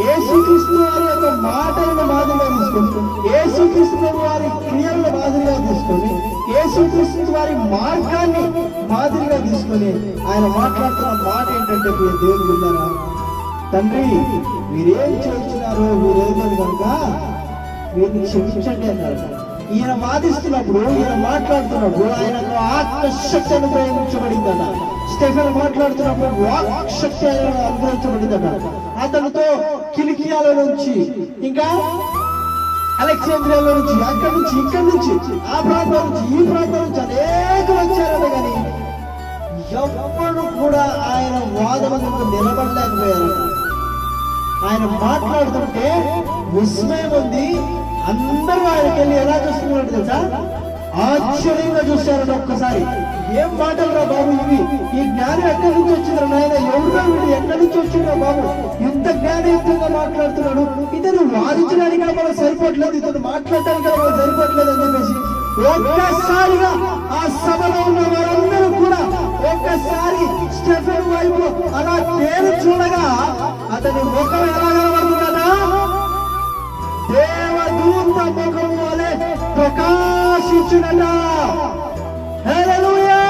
యేసుక్రీస్తు వారి యొక్క మాటలను మాదిరిగా తీసుకొని యేసుక్రీస్తు వారి క్రియలను మాదిరిగా తీసుకొని యేసుక్రీస్తు వారి మార్గాన్ని మాదిరిగా తీసుకొని ఆయన మాట్లాడుతున్న మాట ఏంటంటే మీరు దేవుని విన్నారా తండ్రి మీరేం చేస్తున్నారో మీరేదో కనుక వీరిని క్షమించండి అన్నారు. ఈయన వాదిస్తున్నప్పుడు ఈయన మాట్లాడుతున్నప్పుడు ఆయనకు ఆత్మశక్తి అనుగ్రహించబడిందట స్టెఫెన్ మాట్లాడుతున్నప్పుడు వాక్ శక్తి అనుగ్రహించబడిందట. అతనితో కిలికియాల నుంచి ఇంకా అలెగ్జాంద్రియాలో నుంచి అక్కడి నుంచి ఇక్కడి నుంచి ఆ ప్రాంతం నుంచి ఈ ప్రాంతం నుంచి అనేక వచ్చారట కానీ ఎవ్వరు కూడా ఆయన వాదనకు నిలబడలేకపోయారు ఆయన మాట్లాడుతుంటే విస్మయం ఉంది అందరూ ఆయనకి వెళ్ళి ఎలా చూస్తున్నారు తెలుసా? ఆశ్చర్యంగా చూశారని ఒక్కసారి. ఏం మాటలు రా బాబు ఇవి? ఈ జ్ఞానం ఎక్కడి నుంచి వచ్చిందిరా నాయన? ఎవరో వీడు ఎక్కడి నుంచి వచ్చిండ్రా బాబు? ఇంత జ్ఞానయుక్తంగా మాట్లాడుతున్నాడు. ఇతను వాదించడానికి కూడా సరిపోవట్లేదు. ఇతను మాట్లాడటానికి కూడా సరిపోవట్లేదు అని చెప్పేసి ఒక్కసారిగా ఆ సభలో ఉన్న వారందరూ కూడా ఒక్కసారి స్టెఫెన్ వైపు అలా పేరు చూడగా అతని ఒక ముఖం వలె ప్రకాశించునట. హల్లెలూయా.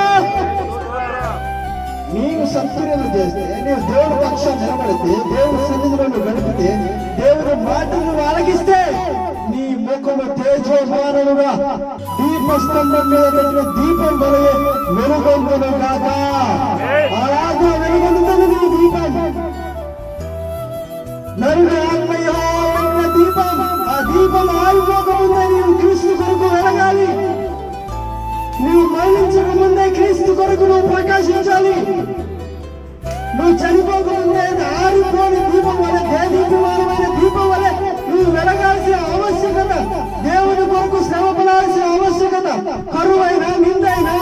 నీవు సత్క్రియలు చేస్తే నీవు దేవుడి పక్షం నిలబడితే దేవుడి సన్నిధిలో నువ్వు గడిపితే దేవుడి మాటలు ఆలగిస్తే నీ ముఖము తేజోమానముగా దీపస్తంభం మీద పెట్టిన దీపం వలె వెలుగొందును కాక అలాగా నువ్వు మరణించక ముందే క్రీస్తు కొరకు నువ్వు ప్రకాశించాలి. నువ్వు చనిపోకముందే ఆరిపోని దీపం వల్ల దేదీప్యమానమైన దీపం వల్ల నువ్వు వెలగాల్సిన ఆవశ్యకత దేవుని కొరకు శ్రమ పడాల్సిన ఆవశ్యకత కరువైనా నిందైనా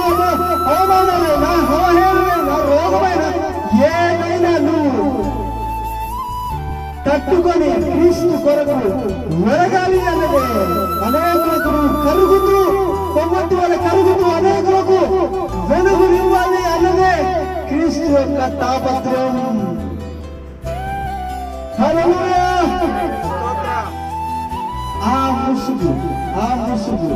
అవమానమైనా అవహేళనైనా రోగమైనా ఏదైనా నువ్వు తట్టుకొని క్రీస్తు యొక్క తాపత్రయం హల్లెలూయా ఆ ముసుగు ఆ ముసుగు